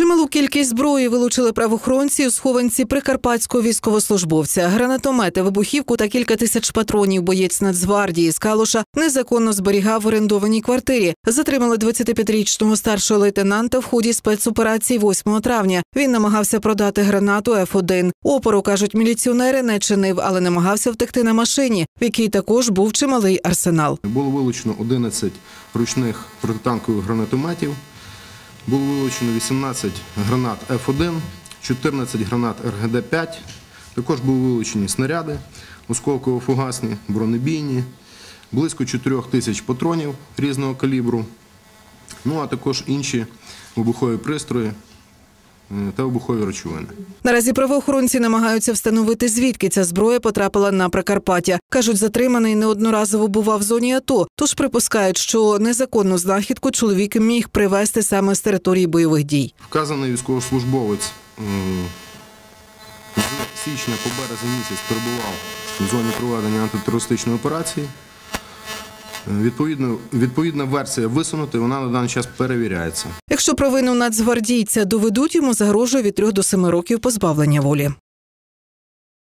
Чималу кількість зброї вилучили правоохоронці у схованці прикарпатського військовослужбовця. Гранатомети, вибухівку та кілька тисяч патронів боєць Нацгвардії з Калуша незаконно зберігав в орендованій квартирі. Затримали 25-річного старшого лейтенанта в ході спецоперації 8 травня. Він намагався продати гранату Ф1. Опору кажуть, міліціонери не чинив, але намагався втекти на машині, в якій також був чималий арсенал. Було вилучено 11 ручних протитанкових гранатометів, було вилучено 18 гранат F1, 14 гранат РГД-5, також були вилучені снаряди осколково-фугасні, бронебійні, близько 4 тисяч патронів різного калібру, ну а також інші вибухові пристрої та вибухові речовини. Наразі правоохоронці намагаються встановити, звідки ця зброя потрапила на Прикарпаття. кажуть, затриманий неодноразово бував в зоні АТО, тож припускають, що незаконну знахідку чоловік міг привезти саме з території бойових дій. Вказаний військовослужбовець з січня по березень місяць перебував в зоні проведення антитерористичної операції. Е, Відповідно, відповідна версія висунута, і вона на даний час перевіряється. Якщо провину нацгвардійця доведуть, йому загрожує від 3 до 7 років позбавлення волі.